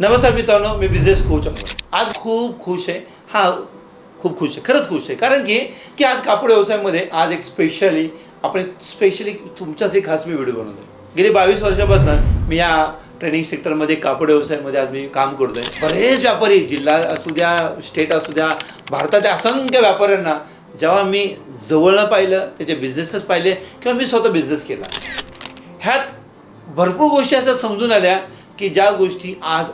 नमस्कार मित्रांनो मी business coach आज खूप खुश आहे. हा खूप खुश आहे. खरंच खुश आहे. कारण की की आज कापड व्यवसायामध्ये आज एक स्पेशली आपण स्पेशली तुमच्यासाठी खास मी व्हिडिओ बनवतो गेली बावीस वर्षापासून मी या ट्रेनिंग सेक्टरमध्ये कापड व्यवसायामध्ये आज मी काम करतोय. बरेच व्यापारी जिल्हा असू द्या स्टेट असू द्या भारताच्या असंख्य व्यापाऱ्यांना जेव्हा मी जवळनं पाहिलं त्याचे बिझनेसच पाहिले किंवा मी स्वतः बिझनेस केला. ह्यात भरपूर गोष्टी असं समजून आल्या की ज्या गोष्टी आज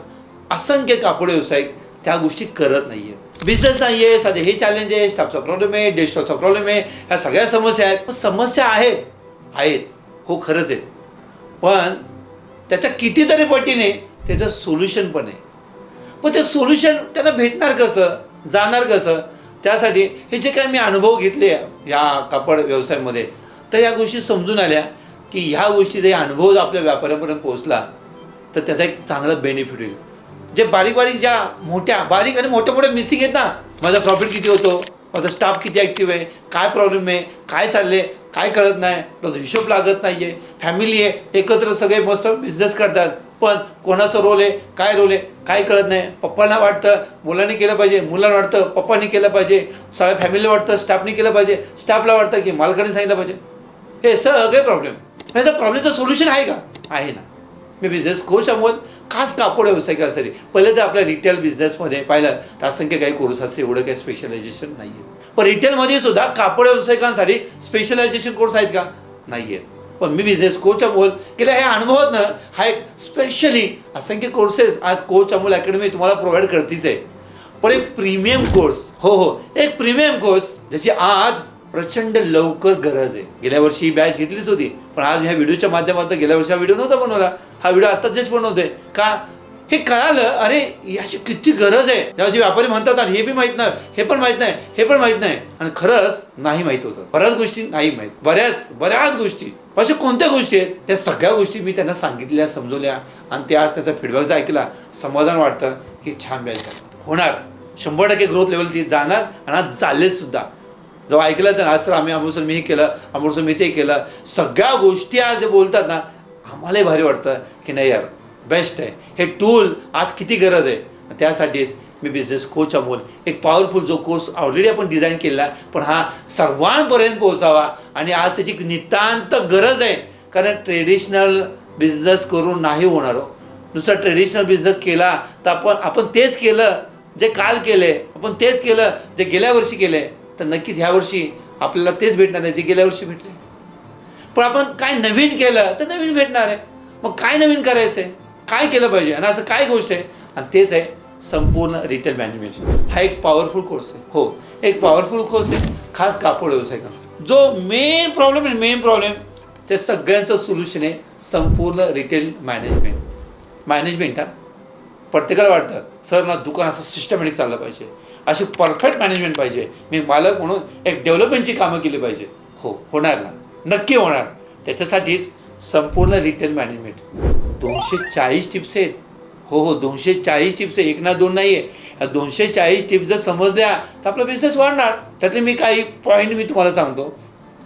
असंख्य कापड व्यावसायिक त्या गोष्टी करत नाही आहेत बिझनेस नाही आहे सध्या हे चॅलेंज आहे स्टाफचा प्रॉब्लेम आहे डेस्टॉपचा प्रॉब्लेम आहे ह्या सगळ्या समस्या आहेत. पण समस्या आहेत. आहेत. हो खरंच आहेत. पण त्याच्या कितीतरी पटीने त्याचं सोल्युशन पण आहे. पण ते सोल्युशन त्यांना भेटणार कसं? जाणार कसं? त्यासाठी हे जे काही मी अनुभव घेतले या कापड व्यवसायामध्ये तर या गोष्टी समजून आल्या की ह्या गोष्टीचा अनुभव अनुभव आपल्या व्यापाऱ्यापर्यंत पोहोचला तर त्याचा एक चांगला बेनिफिट होईल. जे बारीक बारीक ज्या मोठ्या बारीक आणि मोठ्या मोठ्या मिसिंग आहेत ना माझा प्रॉफिट किती होतो? माझा स्टाफ किती ॲक्टिव्ह आहे? काय प्रॉब्लेम आहे? काय चालले काय कळत नाही? माझा हिशोब लागत नाही आहे फॅमिली आहे एकत्र सगळे मस्त बिझनेस करतात. पण कोणाचा रोल आहे? काय रोल आहे? काय कळत नाही. पप्पांना वाटतं मुलांनी केलं पाहिजे. मुलांना वाटतं पप्पांनी केलं पाहिजे. सगळ्या फॅमिलीला वाटतं स्टाफनी केलं पाहिजे. स्टाफला वाटतं की मालकाने सांगितलं पाहिजे. हे सगळे प्रॉब्लेम ह्याचा प्रॉब्लेमचं सोल्युशन आहे का? आहे ना. मी बिझनेस कोच अमोल खास कापड व्यावसायिकासाठी पहिले तर आपल्या रिटेल बिझनेसमध्ये पाहिलं तर असंख्य काही कोर्स असते एवढं काही स्पेशलायझेशन नाही आहे पण रिटेलमध्ये सुद्धा कापड व्यावसायिकांसाठी स्पेशलायझेशन कोर्स आहेत का? नाही आहेत पण मी बिझनेस कोच अमोल गेल्या ह्या अनुभवातनं हा एक स्पेशली असंख्य कोर्सेस आज कोच अमोल अकॅडमी तुम्हाला प्रोव्हाइड करतीच आहे. पण एक प्रीमियम कोर्स हो हो एक प्रीमियम कोर्स ज्याची आज प्रचंड लवकर गरज आहे. गेल्या वर्षी ही बॅच घेतलीच होती पण आज ह्या व्हिडिओच्या माध्यमातून गेल्या वर्षी हा व्हिडिओ नव्हता बनवला. हा व्हिडिओ आत्ताच जस्ट बनवतोय. का? हे कळालं अरे याची किती गरज आहे. जेव्हा जे व्यापारी म्हणतात हे बी माहीत नाही हे पण माहीत नाही हे पण माहीत नाही. आणि खरंच नाही माहीत होतं. बऱ्याच गोष्टी नाही माहीत. बऱ्याच बऱ्याच गोष्टी. अशा कोणत्या गोष्टी आहेत? त्या सगळ्या गोष्टी मी त्यांना सांगितल्या समजवल्या. आणि ते आज त्याचा फीडबॅक जर ऐकला समाधान वाटतं की छान बॅच होणार. शंभर टक्के ग्रोथ लेवल ती जाणार. आणि आज चाललेच सुद्धा. जेव्हा ऐकलं तर आज सर आम्ही अमृतसर मी हे केलं अमृतसर मी ते केलं. सगळ्या गोष्टी आज जे बोलतात ना आम्हालाही भारी वाटतं की नाही यार बेस्ट आहे. हे टूल आज किती गरज आहे? त्यासाठीच मी बिझनेस कोच अमोल एक पॉवरफुल जो कोर्स ऑलरेडी आपण डिझाईन केला पण हा सर्वांपर्यंत पोहोचावा आणि आज त्याची नितांत गरज आहे. कारण ट्रेडिशनल बिझनेस करून नाही होणार हो. ट्रेडिशनल बिझनेस केला तर आपण आपण तेच केलं जे काल केले आपण तेच केलं जे गेल्या वर्षी केले. तर नक्कीच ह्या वर्षी आपल्याला तेच भेटणार आहे जे गेल्या वर्षी भेटले. पण आपण काय नवीन केलं तर नवीन भेटणार आहे. मग काय नवीन करायचं आहे? काय केलं पाहिजे? आणि असं काय गोष्ट आहे? आणि तेच आहे संपूर्ण रिटेल मॅनेजमेंट हा एक पॉवरफुल कोर्स आहे. हो एक पॉवरफुल कोर्स आहे. खास कापड व्यवसायिकांचा जो मेन प्रॉब्लेम आहे मेन प्रॉब्लेम ते सगळ्यांचं सोल्युशन आहे संपूर्ण रिटेल मॅनेजमेंट मॅनेजमेंट हा. प्रत्येकाला वाटतं सर ना दुकान असं सिस्टमॅटिक चाललं पाहिजे. अशी परफेक्ट मॅनेजमेंट पाहिजे. मी मालक म्हणून एक डेव्हलपमेंटची कामं केली पाहिजे. हो होणार ना. नक्की होणार. त्याच्यासाठीच संपूर्ण रिटेल मॅनेजमेंट दोनशे चाळीस टिप्स आहेत. हो हो दोनशे चाळीस टिप्स आहे एक ना दोन नाही आहे दोनशे चाळीस टिप्स जर समजल्या तर आपला बिझनेस वाढणार. त्यातले मी काही पॉईंट मी तुम्हाला सांगतो.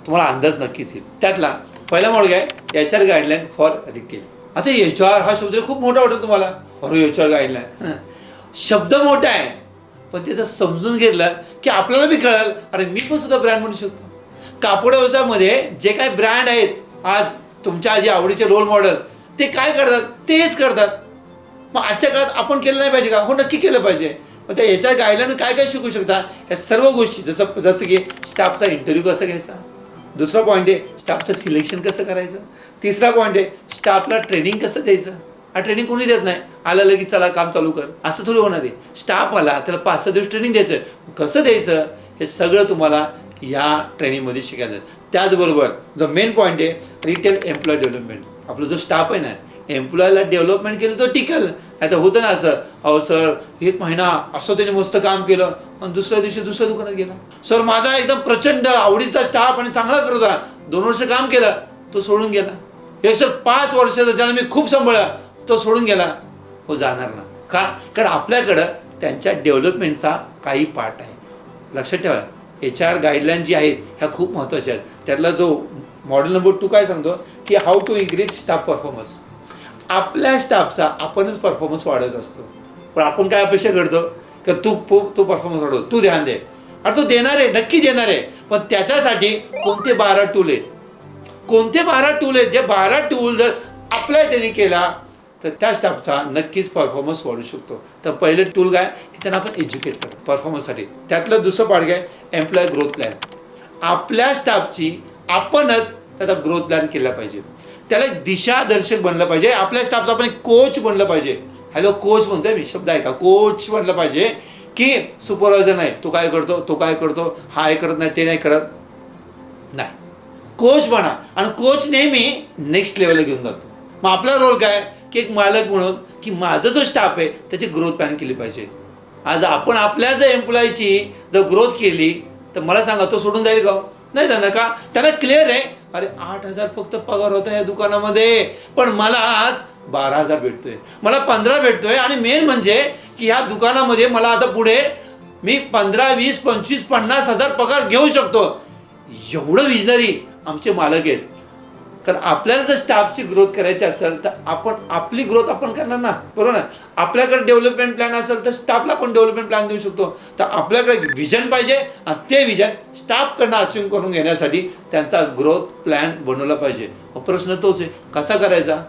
तुम्हाला अंदाज नक्कीच येईल. त्यातला पहिला मार्ग आहे H R guideline for retail आता एच आर हा शब्द खूप मोठा वाटतो तुम्हाला. अरे एच आर गाईडलाईन शब्द मोठा आहे. पण त्याचं समजून घेतलं की आपल्याला बी कळेल. अरे मी पण सुद्धा ब्रँड म्हणू शकतो. कापड व्यवसायामध्ये जे काही ब्रँड आहेत आज तुमच्या जे आवडीचे रोल मॉडेल ते काय करतात? ते हेच करतात. मग आजच्या काळात आपण केलं नाही पाहिजे का? हो नक्की केलं पाहिजे. मग त्या याच्या गाईडलाईन काय काय शिकू शकता? या सर्व गोष्टी. जसं जसं की स्टाफचा इंटरव्ह्यू कसा घ्यायचा? दुसरा पॉईंट आहे स्टाफचं सिलेक्शन कसं करायचं? तिसरा पॉईंट आहे स्टाफला ट्रेनिंग कसं द्यायचं? हा ट्रेनिंग कोणी देत नाही. आलं लगेच चला काम चालू कर. असं थोडी होणार आहे. स्टाफ आला त्याला पाच सहा दिवस ट्रेनिंग द्यायचं. कसं द्यायचं? हे सगळं तुम्हाला या ट्रेनिंगमध्ये शिकायचं त्याचबरोबर जो मेन पॉईंट आहे रिटेल एम्प्लॉय डेव्हलपमेंट आपला जो स्टाफ आहे ना एम्प्लॉयला डेव्हलपमेंट केलं तर टिकल. नाही तर होतं ना असं अहो सर एक महिना असं त्याने मस्त काम केलं आणि दुसऱ्या दिवशी दुसऱ्या दुकानात गेला. सर माझा एकदम प्रचंड आवडीचा स्टाफ आणि चांगला करत होता. दोन वर्ष काम केलं तो सोडून गेला. हे सर पाच वर्षाचा ज्याला मी खूप सांभाळला तो सोडून गेला. हो जाणार ना का कारण आपल्याकडं त्यांच्या डेव्हलपमेंटचा काही पार्ट आहे. लक्षात ठेवा. एच आर गाईडलाईन जी आहेत ह्या खूप महत्त्वाच्या आहेत. त्यातला जो मॉडेल नंबर टू काय सांगतो? की how to increase staff performance आपल्या स्टाफचा आपणच परफॉर्मन्स वाढत असतो. पण आपण काय अपेक्षा करतो? की तू पो- तू परफॉर्मन्स वाढव तू ध्यान दे. अरे तो देणार आहे नक्की देणार आहे. पण त्याच्यासाठी कोणते बारा टूल आहेत? कोणते बारा टूल आहेत? जे बारा टूल जर अप्लाय त्यांनी केला तर त्या स्टाफचा नक्कीच परफॉर्मन्स वाढू शकतो. तर पहिलं टूल काय? की त्यांना आपण एज्युकेट करतो परफॉर्मन्ससाठी त्यातलं दुसरं पार्ट काय? एम्प्लॉय ग्रोथ प्लॅन आपल्या स्टाफची आपणच त्याचा ग्रोथ प्लॅन केला पाहिजे. त्याला एक दिशादर्शक बनलं पाहिजे. आपल्या स्टाफचा आपण एक कोच बनलं पाहिजे. हॅलो कोच म्हणतोय मी. शब्द आहे का? कोच बनलं पाहिजे की सुपरवायझर नाही. तो काय करतो? तो काय करतो? हा हे करत नाही ते नाही करत. नाही. कोच बना. आणि कोच नेहमी नेक्स्ट लेवलला घेऊन जातो. मग आपला रोल काय? की एक मालक म्हणून की माझा जो स्टाफ आहे त्याची ग्रोथ प्लॅन केली पाहिजे. आज आपण आपल्या जर एम्प्लॉईची जर ग्रोथ केली तर मला सांगा तो सोडून जाईल का हो? नाही जाणार का? त्याला क्लिअर आहे. अरे आठ हजार फक्त पगार होता या दुकानामध्ये. पण मला आज बारा हजार भेटतोय. मला पंधरा भेटतोय. आणि मेन म्हणजे की ह्या दुकानामध्ये मला आता पुढे मी पंधरा वीस पंचवीस पन्नास हजार पगार घेऊ शकतो. एवढं विजनरी आमचे मालक आहेत. कारण आपल्याला जर स्टाफची ग्रोथ करायची असेल तर आपण आपली ग्रोथ आपण करणार ना. बरोबर ना? आपल्याकडे डेव्हलपमेंट प्लॅन असेल तर स्टाफला आपण डेव्हलपमेंट प्लॅन देऊ शकतो. तर आपल्याकडे विजन पाहिजे आणि ते विजन स्टाफकडनं अचीव करून घेण्यासाठी त्यांचा ग्रोथ प्लॅन बनवला पाहिजे. प्रश्न तोच आहे कसा करायचा?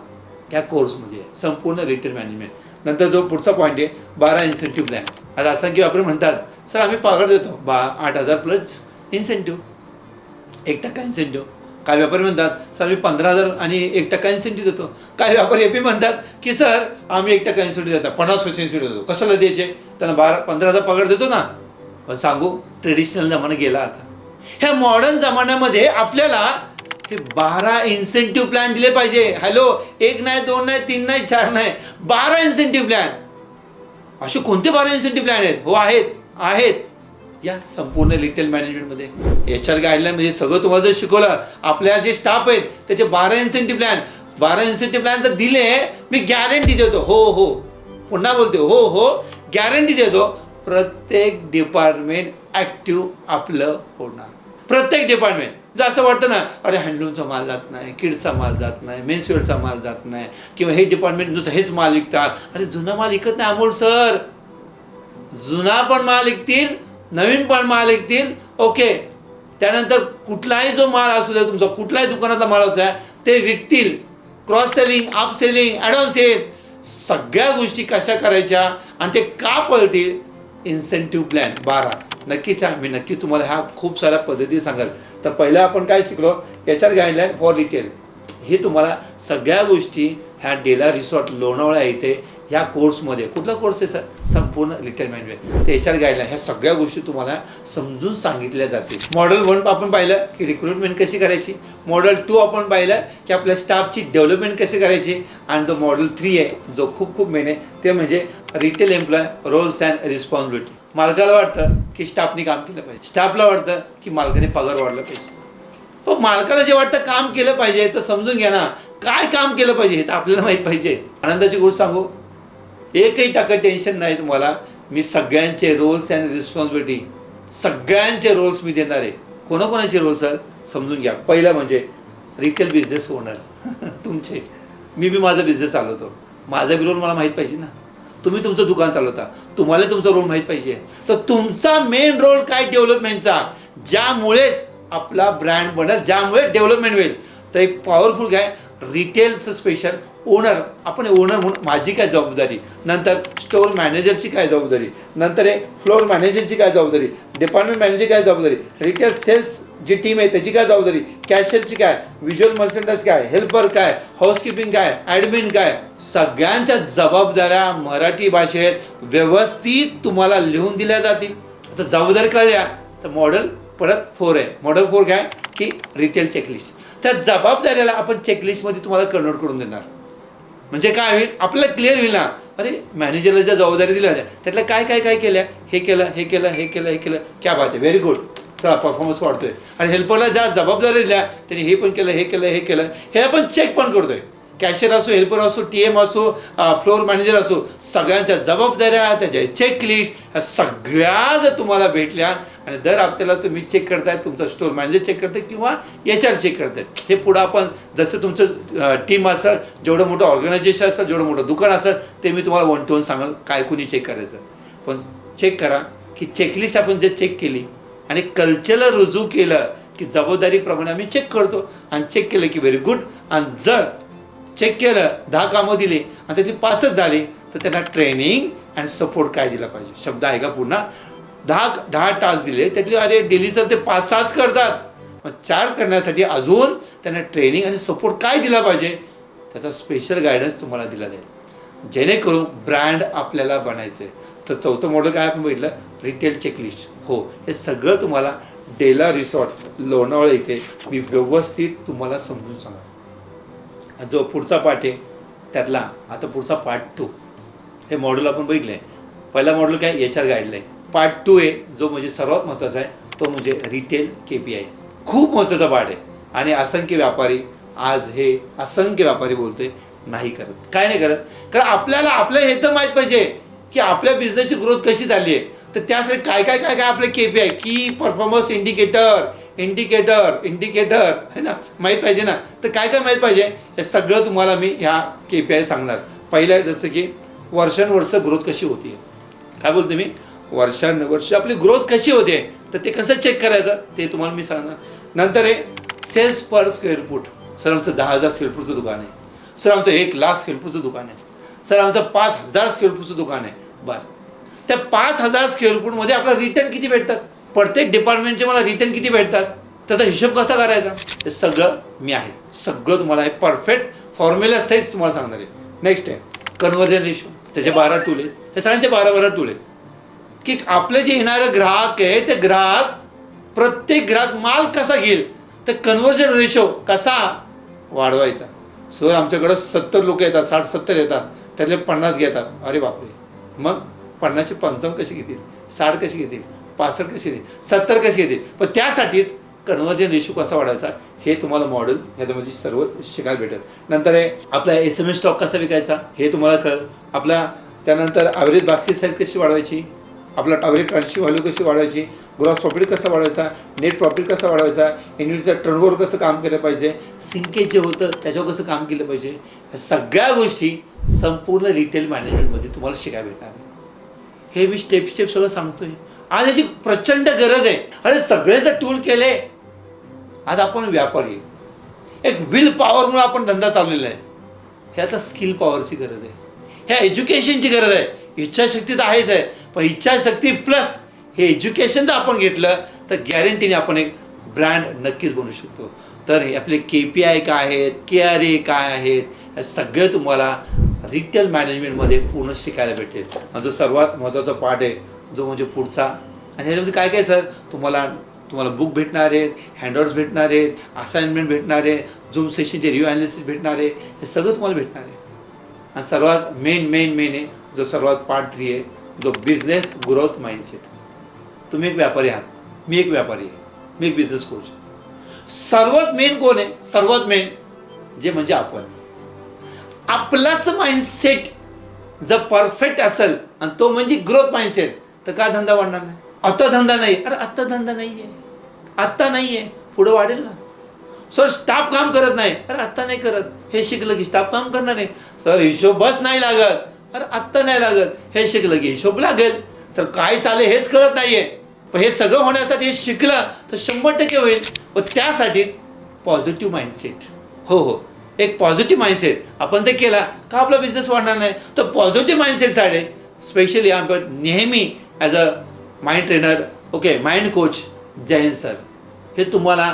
त्या कोर्समध्ये संपूर्ण रिटेल मॅनेजमेंट. नंतर जो पुढचा पॉईंट आहे बारा इन्सेंटिव्ह प्लॅन आता असं की आपण म्हणतात सर आम्ही पगार देतो. बा आठ हजार प्लस इन्सेंटिव्ह एक टक्का इन्सेंटिव्ह काय व्यापारी म्हणतात सर आम्ही पंधरा हजार आणि एक टक्का इन्सेंटिव्ह देतो. काय व्यापारी एपी म्हणतात की सर आम्ही एक टक्का इन्सेंटिव्ह देतो पन्नास पैसे इन्सेंटिव्ह देतो. कशाला द्यायचे? त्यांना बारा पंधरा हजार पगार देतो ना. पण सांगू ट्रेडिशनल जमाना गेला आता. ह्या मॉडर्न जमान्यामध्ये आपल्याला हे बारा इन्सेंटिव्ह प्लॅन दिले पाहिजे. हॅलो एक नाही दोन नाही तीन नाही चार नाही बारा इन्सेंटिव्ह प्लॅन असे कोणते बारा इन्सेंटिव्ह प्लॅन आहेत? हो आहेत आहेत. या संपूर्ण रिटेल मॅनेजमेंटमध्ये एच आर गाईडलाईन म्हणजे सगळं तुम्हाला जर शिकवलं आपल्या जे स्टाफ आहेत त्याचे बारा इन्सेंटिव्ह प्लॅन बारा इन्सेंटिव्ह प्लॅन जर दिले मी गॅरंटी देतो. हो हो. पुन्हा बोलते हो हो. गॅरंटी देतो. प्रत्येक डिपार्टमेंट ॲक्टिव्ह आपलं होणार. प्रत्येक डिपार्टमेंट जर असं वाटतं ना अरे हँडलूमचा माल जात नाही किड्सचा माल जात नाही मेन्सवेअरचा माल जात नाही किंवा हे डिपार्टमेंट नुसतं हेच माल विकतात. अरे जुना माल विकत नाही अमोल सर. जुना पण माल विकतील नवीन पण माल विकतील ओके. त्यानंतर कुठलाही जो माल असू द्या तुमचा कुठलाही दुकानातला माल असू द्या ते विकतील. Cross selling upselling advance येत सगळ्या गोष्टी कशा करायच्या आणि ते का पळतील? इन्सेंटिव्ह प्लॅन बारा. नक्कीच आहे मी नक्कीच तुम्हाला ह्या खूप साऱ्या पद्धती सांगाल. तर पहिलं आपण काय शिकलो? याच्यात गाईडलाईन फॉर रिटेल हे तुम्हाला सगळ्या गोष्टी ह्या डेला रिसॉर्ट लोणावळा इथे ह्या कोर्समध्ये कुठला कोर्स आहे सर? संपूर्ण लिटल मॅनेजमेंट ते एच आर गाईडलाईन ह्या सगळ्या गोष्टी तुम्हाला समजून सांगितल्या जातील. मॉडेल वन आपण पाहिलं की रिक्रुटमेंट कशी करायची. मॉडेल टू आपण पाहिलं की आपल्या स्टाफची डेव्हलपमेंट कशी करायची. आणि जो मॉडेल थ्री आहे जो खूप खूप मेन आहे ते म्हणजे retail employ roles and responsibility मालकाला वाटतं की स्टाफने काम केलं पाहिजे. स्टाफला वाटतं की मालकाने पगार वाढला पाहिजे. पण मालकाला जे वाटतं काम केलं पाहिजे तर समजून घ्या ना. काय काम केलं पाहिजे हे तर आपल्याला माहीत पाहिजे. आनंदाची गोष्ट सांगू? एकही टाका टेन्शन नाही तुम्हाला. मी सगळ्यांचे रोल्स अँड रिस्पॉन्सिबिलिटी सगळ्यांचे रोल्स मी देणार आहे. कोणाकोणाचे रोल्स आहेत समजून घ्या. पहिलं म्हणजे रिटेल बिझनेस ओनर तुमचे. मी बी माझा बिझनेस चालवतो. माझा बी रोल मला माहीत पाहिजे ना. तुम्ही तुमचं दुकान चालवता. तुम्हाला तुमचा रोल माहीत पाहिजे. तर तुमचा मेन रोल काय डेव्हलपमेंटचा ज्यामुळेच आपला ब्रँड बनल ज्यामुळे डेव्हलपमेंट होईल. तर एक पॉवरफुल काय रिटेलचं स्पेशल ओनर आपण ओनर म्हणून माझी काय जबाबदारी? नंतर स्टोअर मॅनेजरची काय जबाबदारी? नंतर हे फ्लोअर मॅनेजरची काय जबाबदारी? डिपार्टमेंट मॅनेजरची काय जबाबदारी? रिटेल सेल्स जी टीम आहे त्याची काय जबाबदारी? कॅशियरची काय? व्हिज्युअल मर्चंडाईज काय? हेल्पर काय? हाऊसकीपिंग काय? ॲडमिन काय? सगळ्यांच्या जबाबदाऱ्या मराठी भाषेत व्यवस्थित तुम्हाला लिहून दिल्या जातील. आता जबाबदारी कळल्या तर मॉडेल परत फोर आहे. मॉडेल फोर काय? की रिटेल चेकलिस्ट त्या जबाबदाऱ्याला आपण चेकलिस्टमध्ये तुम्हाला कन्वर्ट करून देणार. म्हणजे काय होईल? आपल्याला क्लिअर होईल ना. अरे मॅनेजरला ज्या जबाबदारी दिल्या होत्या त्यातल्या काय काय काय केल्या? हे केलं हे केलं हे केलं हे केलं. क्या बात आहे. व्हेरी गुड चला परफॉर्मन्स वाढतोय. आणि हेल्परला ज्या जबाबदारी दिल्या त्यांनी हे पण केलं हे केलं हे केलं. हे आपण चेक पण करतोय. कॅशियर असो हेल्पर असो टी एम असो फ्लोअर मॅनेजर असो सगळ्यांच्या जबाबदाऱ्या त्याच्या चेकलिस्ट ह्या सगळ्या जर तुम्हाला भेटल्या आणि दर हप्त्याला तुम्ही चेक करताय तुमचा स्टोअर मॅनेजर चेक करताय किंवा एच आर चेक करताय हे पुढं आपण जसं तुमचं टीम असेल जेवढं मोठं ऑर्गनायझेशन असेल जेवढं मोठं दुकान असेल ते मी तुम्हाला वन टू वन सांगाल काय कुणी चेक करायचं. पण चेक करा की चेकलिस्ट आपण जे चेक केली आणि कल्चरला रुजू केलं की जबाबदारीप्रमाणे आम्ही चेक करतो आणि चेक केलं की व्हेरी गुड आणि जर चेक केलं दहा कामं दिली आणि त्यातली पाचच झाली. तर त्यांना ट्रेनिंग आणि सपोर्ट काय दिला पाहिजे? शब्द आहे का पुन्हा दहा दहा टास्क दिले त्यातले अरे डेली सर ते पाच सहाच करतात. मग चार करण्यासाठी अजून त्यांना ट्रेनिंग आणि सपोर्ट काय दिला पाहिजे? त्याचा स्पेशल गायडन्स तुम्हाला दिला जाईल. जेणेकरून ब्रँड आपल्याला बनायचं आहे तर चौथं मॉडेल काय आपण बघितलं? रिटेल चेकलिस्ट हो हे सगळं तुम्हाला डेला रिसॉर्ट लोणावळा इथे मी व्यवस्थित तुम्हाला समजून सांगा जो पुढचा पार्ट आहे त्यातला आता पुढचा पार्ट टू हे मॉडेल आपण बघितलं आहे पहिला मॉडेल काय? H R guideline part two आहे जो म्हणजे सर्वात महत्त्वाचा आहे तो म्हणजे रिटेल के पी आय खूप महत्त्वाचा पार्ट आहे. आणि असंख्य व्यापारी आज हे असंख्य व्यापारी बोलतोय नाही करत. काय नाही करत? कारण आपल्याला आपलं हे तर माहीत पाहिजे की आपल्या बिझनेसची ग्रोथ कशी झाली आहे तर त्यासाठी काय काय काय काय आपले K P I key performance indicator indicator indicator है ना? माहीत पाहिजे ना? तर काय काय माहीत पाहिजे? हे सगळं तुम्हाला मी ह्या के पी आय सांगणार. पहिलं आहे जसं की वर्षानुवर्ष ग्रोथ कशी होती काय बोलते मी? वर्षानुवर्ष आपली ग्रोथ कशी होते? तर ते कसं चेक करायचं? ते तुम्हाला मी सांगणार. नंतर आहे sales per square foot sir आमचं दहा हजार स्क्वेअर फूटचं दुकान आहे. सर आमचं एक लाख स्क्वेअर फूटचं दुकान आहे. सर आमचं पाच हजार स्क्वेअर फूटचं दुकान आहे. बरं. त्या पाच हजार स्क्वेअर फूटमध्ये आपला रिटर्न किती भेटतात? प्रत्येक डिपार्टमेंटचे मला रिटर्न किती भेटतात? त्याचा हिशोब कसा करायचा? हे सगळं मी आहे. सगळं तुम्हाला हे परफेक्ट फॉर्म्युला साईज तुम्हाला सांगणार आहे. नेक्स्ट आहे. कन्वर्जन रेशो त्याचे बारा टूल आहेत. हे सगळ्यांचे बारा बारा टूल आहेत. की आपले जे येणारे ग्राहक आहे ते ग्राहक प्रत्येक ग्राहक माल कसा घेईल? तर कन्वर्जन रेशो कसा वाढवायचा? सर आमच्याकडं सत्तर लोक येतात साठ सत्तर येतात. त्यातले पन्नास घेतात. अरे बापरे. मग पन्नासशे पंचावन्न कशी घेतील? साठ कशी घेतील? पासष्ट कशी येते? सत्तर कशी येते? पण त्यासाठीच कन्वर्जन रेशो कसा वाढवायचा हे तुम्हाला मॉडेल ह्याच्यामध्ये सर्व शिकायला भेटेल. नंतर आहे आपला एस एम एस स्टॉक कसा विकायचा हे तुम्हाला कळ आपला त्यानंतर ॲव्हरेज बास्केट साईज कशी वाढवायची? आपला ॲव्हरेज ट्रान्झॅक्शन व्हॅल्यू कशी वाढवायची? ग्रॉस प्रॉफिट कसा वाढवायचा? नेट प्रॉफिट कसा वाढवायचा? युनिटचं टर्नओव्हर कसं काम केलं पाहिजे? सिंकेज जे होतं त्याच्यावर कसं काम केलं पाहिजे? ह्या सगळ्या गोष्टी संपूर्ण रिटेल मॅनेजमेंटमध्ये तुम्हाला शिकायला भेटणार आहे. हे मी स्टेप स्टेप सगळं सांगतो आहे आज याची प्रचंड गरज आहे. अरे सगळेच टूल केले. आज आपण व्यापारी एक विल पॉवरमुळे आपण धंदा चाललेला आहे. हे आता स्किल पॉवरची गरज आहे. ह्या एज्युकेशनची गरज आहे. इच्छाशक्ती तर आहेच आहे. पण इच्छाशक्ती प्लस हे एज्युकेशन जर आपण घेतलं तर गॅरंटीने आपण एक ब्रँड नक्कीच बनवू शकतो. तर हे आपले के पी आय काय आहेत के आर ए काय आहेत हे सगळं तुम्हाला रिटेल मॅनेजमेंटमध्ये पूर्ण शिकायला भेटेल. आणि जो सर्वात महत्त्वाचा पार्ट आहे जो म्हणजे पुढचा. आणि ह्याच्यामध्ये काय काय सर? तुम्हाला तुम्हाला बुक भेटणार आहेत हँडआउट्स भेटणार आहेत असाइनमेंट भेटणार आहे झूम सेशनचे रिव्ह्यू अनालिसिस भेटणार आहे हे सगळं तुम्हाला भेटणार आहे. आणि सर्वात मेन मेन मेन आहे जो सर्वात पार्ट थ्री आहे जो बिझनेस ग्रोथ माइंडसेट तुम्ही एक व्यापारी आहात मी एक व्यापारी आहे मी एक बिझनेस कोच सर्वात मेन कोण आहे? सर्वात मेन जे म्हणजे आपण. आपलाच माइंडसेट जर परफेक्ट असेल आणि तो म्हणजे ग्रोथ माइंडसेट तर का धंदा वाढणार नाही? आता धंदा नाही अरे आत्ता धंदा नाही आहे आत्ता नाही आहे पुढं वाढेल ना. सर स्टाफ काम करत नाही. अरे आत्ता नाही करत. हे शिकलं की स्टाफ काम करणार नाही. सर हिशोबच नाही लागत. अरे आत्ता नाही लागत. हे शिकलं की हिशोब लागेल. सर काय चालेल हेच कळत नाहीये. पण हे सगळं होण्यासाठी हे शिकलं तर शंभर टक्के होईल. व त्यासाठी पॉझिटिव्ह माइंडसेट हो हो. एक पॉझिटिव्ह माइंडसेट आपण जर केला का आपला बिझनेस वाढणार नाही? तर पॉझिटिव्ह माइंडसेट साडे स्पेशली आपण नेहमी as a mind trainer okay mind coach Jain sir हे तुम्हाला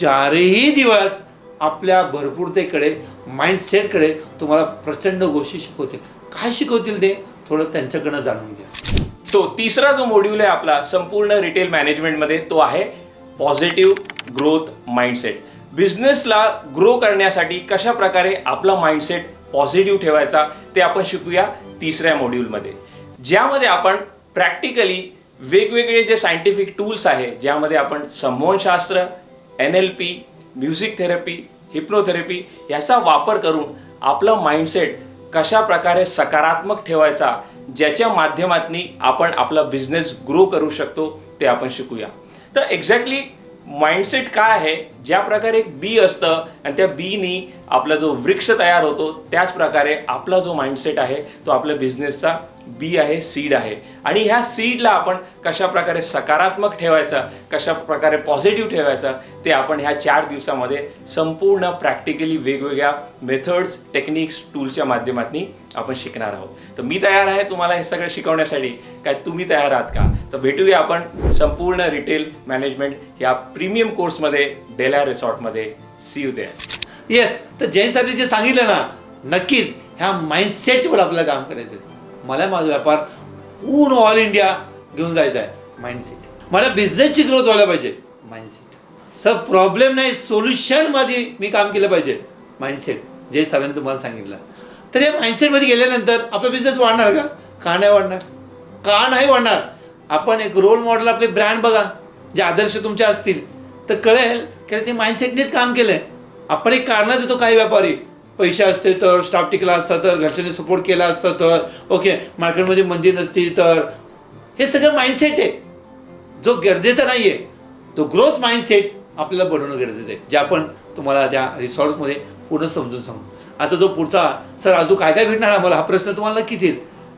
चारही दिवस आपल्या भरपूरतेकडे माइंडसेटकडे तुम्हाला प्रचंड गोष्टी शिकवतील. काय शिकवतील ते? थोडं त्यांच्याकडनं जाणून घ्या. सो तिसरा जो मॉड्यूल आहे आपला संपूर्ण रिटेल मॅनेजमेंटमध्ये तो आहे पॉझिटिव्ह ग्रोथ माइंडसेट बिझनेसला ग्रो करण्यासाठी कशा प्रकारे आपला माइंडसेट पॉझिटिव्ह ठेवायचा ते आपण शिकूया तिसऱ्या मॉड्यूलमध्ये ज्यामध्ये आपण प्रॅक्टिकली वेगवेगळे जे सायंटिफिक टूल्स आहे ज्यामध्ये आपण संमोहनशास्त्र N L P music therapy hypnotherapy याचा वापर करून आपला माइंडसेट कशा प्रकारे सकारात्मक ठेवायचा ज्याच्या माध्यमातनी आपण आपला बिझनेस ग्रो करू शकतो ते आपण शिकूया. तर एक्झॅक्टली माइंडसेट काय आहे? ज्या प्रकारे एक बी असतं आणि त्या बीनी आपला जो वृक्ष तयार होतो त्याच प्रकारे आपला जो माइंडसेट आहे तो आपल्या बिझनेसचा बी आहे सीड आहे. आणि ह्या सीडला आपण कशा प्रकारे सकारात्मक ठेवायचा कशा प्रकारे पॉझिटिव्ह ठेवायचा ते आपण ह्या चार दिवसामध्ये संपूर्ण प्रॅक्टिकली वेगवेगळ्या मेथड्स टेक्निक्स टूलच्या माध्यमातून आपण शिकणार आहोत. तर मी तयार आहे तुम्हाला हे सगळं शिकवण्यासाठी. काय तुम्ही तयार आहात का? तर भेटूया आपण संपूर्ण रिटेल मॅनेजमेंट या प्रीमियम कोर्समध्ये डेला रिसॉर्टमध्ये सी यू देअर येस तर जैन साहेब जे सांगितलं ना नक्कीच ह्या माइंडसेटवर आपल्याला काम करायचं मला माझा व्यापार ऊन ऑल इंडिया घेऊन जायचा आहे. माइंडसेट मला बिझनेसची ग्रोथ व्हायला पाहिजे. माइंडसेट सर प्रॉब्लेम नाही सोल्युशनमध्ये मी काम केलं पाहिजे. माइंडसेट जे सरांनी तुम्हाला सांगितलं. तर या माइंडसेटमध्ये गेल्यानंतर आपला बिझनेस वाढणार का? का नाही वाढणार? का नाही वाढणार? आपण एक रोल मॉडेल आपले ब्रँड बघा. जे आदर्श तुमचे असतील. तर कळेल की ते माइंडसेटनेच काम केलं आहे आपण एक कारणं देतो काही व्यापारी. पैसे असते तर स्टाफ टिकला असता तर घरच्यांनी सपोर्ट केला असता तर ओके मार्केटमध्ये मंदी नसती तर. हे सगळं माइंडसेट आहे. जो गरजेचा नाही आहे तो ग्रोथ माइंडसेट आपल्याला बनवणं गरजेचं आहे. जे आपण तुम्हाला त्या रिसॉर्टमध्ये पूर्ण समजून सांगू. आता जो पुढचा सर अजून काय काय भेटणार आम्हाला? हा प्रश्न तुम्हाला नक्कीच येईल.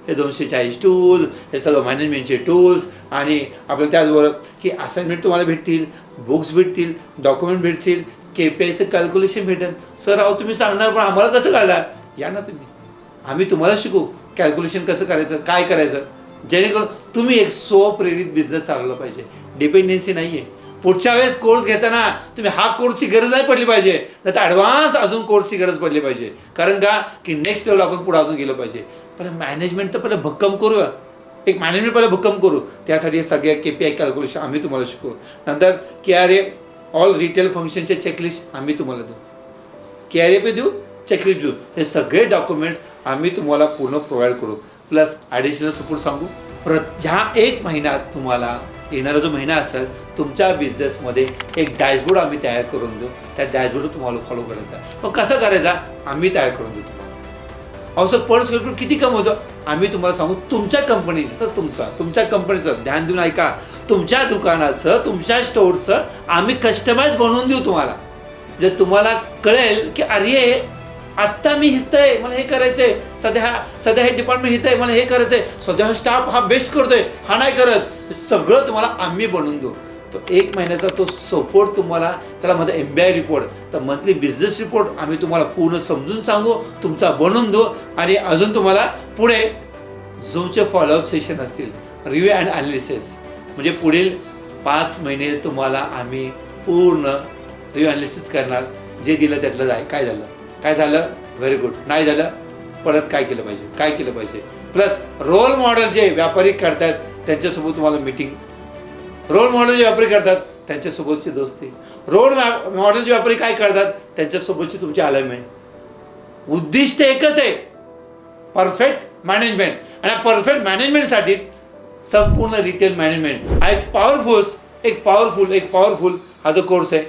हे दोनशे चाळीस टूल हे सगळं मॅनेजमेंटचे टूल्स आणि आपल्याला त्याचबरोबर की असाइनमेंट तुम्हाला भेटतील बुक्स भेटतील डॉक्युमेंट भेटतील के पी आयचं कॅल्क्युलेशन भेटेल. सर अहो तुम्ही सांगणार पण आम्हाला कसं कळणार? या ना तुम्ही. आम्ही तुम्हाला शिकू. कॅल्क्युलेशन कसं करायचं? काय करायचं? जेणेकरून तुम्ही एक स्वप्रेरित बिझनेस चालवला पाहिजे. डिपेंडन्सी नाही आहे पुढच्या वेळेस कोर्स घेताना तुम्ही हा कोर्सची गरज नाही पडली पाहिजे. नाही तर ॲडव्हान्स अजून कोर्सची गरज पडली पाहिजे. कारण का? की नेक्स्ट लेवल आपण पुढे अजून गेलं पाहिजे. पहिले मॅनेजमेंट तर पहिले भक्कम करूया. एक मॅनेजमेंट पहिले भक्कम करू. त्यासाठी सगळ्या के पी आय कॅल्क्युलेशन आम्ही तुम्हाला शिकवू. नंतर की अरे ऑल रिटेल फंक्शनचे चेकलिस्ट आम्ही तुम्हाला देऊ. के आर ए पे देऊ चेकलिस्ट देऊ. हे सगळे डॉक्युमेंट्स आम्ही तुम्हाला पूर्ण प्रोव्हाइड करू. प्लस ॲडिशनल सपोर्ट सांगू. प्रत ह्या एक महिन्यात तुम्हाला येणारा जो महिना असेल तुमच्या बिझनेसमध्ये एक डॅशबोर्ड आम्ही तयार करून देऊ. त्या डॅशबोर्ड तुम्हाला फॉलो करायचा मग कसं करायचा आम्ही तयार करून देऊ तुम्हाला. अहो सर पर स्क्वेअर फूट किती कमवतो? आम्ही तुम्हाला सांगू तुमच्या कंपनीचं सर तुमचा तुमच्या कंपनीचं ध्यान देऊन ऐका. तुमच्या दुकानाचं तुमच्या स्टोअरचं आम्ही कस्टमाइज बनवून देऊ तुम्हाला. जे तुम्हाला कळेल की अरे आत्ता मी हित आहे मला हे करायचं आहे सध्या सध्या हे डिपार्टमेंट हित आहे मला हे करायचं आहे सध्या हा स्टाफ हा बेस्ट करतोय हा नाही करत. सगळं तुम्हाला आम्ही बनवून देऊ. तो एक महिन्याचा तो सपोर्ट तुम्हाला त्याला माझा एम बी आय रिपोर्ट तर मंथली बिझनेस रिपोर्ट आम्ही तुम्हाला पूर्ण समजून सांगू तुमचा बनवून देऊ. आणि अजून तुम्हाला पुढे झूमचे फॉलोअप सेशन असतील. रिव्ह्यू अँड अनालिसिस म्हणजे पुढील पाच महिने तुम्हाला आम्ही पूर्ण रिव्ह्यू अनालिसिस करणार. जे दिलं त्यातलं जाय काय झालं? काय झालं? व्हेरी गुड नाही झालं परत काय केलं पाहिजे? काय केलं पाहिजे? प्लस रोल मॉडेल जे व्यापारी करतात त्यांच्यासोबत तुम्हाला मीटिंग रोल मॉडेल जे व्यापारी करतात त्यांच्यासोबतची दोस्ती. रोल मॉडेल जे व्यापारी काय करतात त्यांच्यासोबतची तुमची अलाइनमेंट उद्दिष्ट एकच आहे. परफेक्ट मॅनेजमेंट आणि परफेक्ट मॅनेजमेंटसाठी संपूर्ण रिटेल मॅनेजमेंट हा एक पॉवरफुल एक पॉवरफुल एक पॉवरफुल हा जो कोर्स आहे.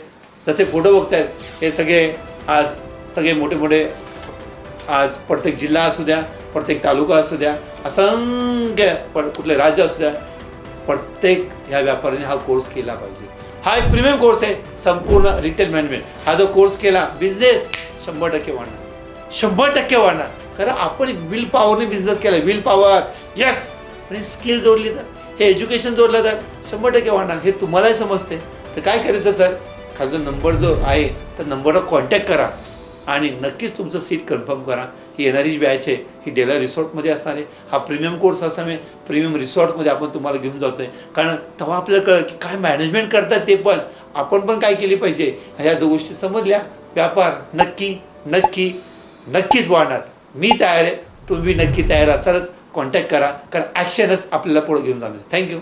जसे फोटो बघतायत हे सगळे आज सगळे मोठे मोठे आज प्रत्येक जिल्हा असू द्या प्रत्येक तालुका असू द्या असंख्य कुठले राज्य असू द्या प्रत्येक ह्या व्यापाऱ्याने हा कोर्स केला पाहिजे. हा एक प्रीमियम कोर्स आहे संपूर्ण रिटेल मॅनेजमेंट हा जो कोर्स केला बिझनेस शंभर टक्के वाढणार. शंभर टक्के वाढणार. कारण आपण एक विल पॉवरने बिझनेस केला विल पॉवर यस आणि स्किल जोडली तर हे एज्युकेशन जोडलं तर शंभर टक्के वाढणार. हे तुम्हालाही समजते. तर काय करायचं सर? खालचा नंबर जो आहे तर नंबरवर कॉन्टॅक्ट करा. आणि नक्कीच तुमचं सीट कन्फर्म करा. ही येणारी जी बॅच आहे. ही डेला रिसॉर्टमध्ये असणार आहे. हा प्रीमियम कोर्स असल्यामुळे प्रीमियम रिसॉर्टमध्ये आपण तुम्हाला घेऊन जातो आहे कारण तेव्हा आपल्याला कळलं की काय मॅनेजमेंट करतात ते पण. आपण पण काय केली पाहिजे? ह्या ज्या गोष्टी समजल्या व्यापार नक्की नक्की नक्कीच वाढणार. मी तयार आहे. तुम्ही नक्की तयार असालच. कॉन्टॅक्ट करा कारण ॲक्शनच आपल्याला पुढे घेऊन जाणार. थँक्यू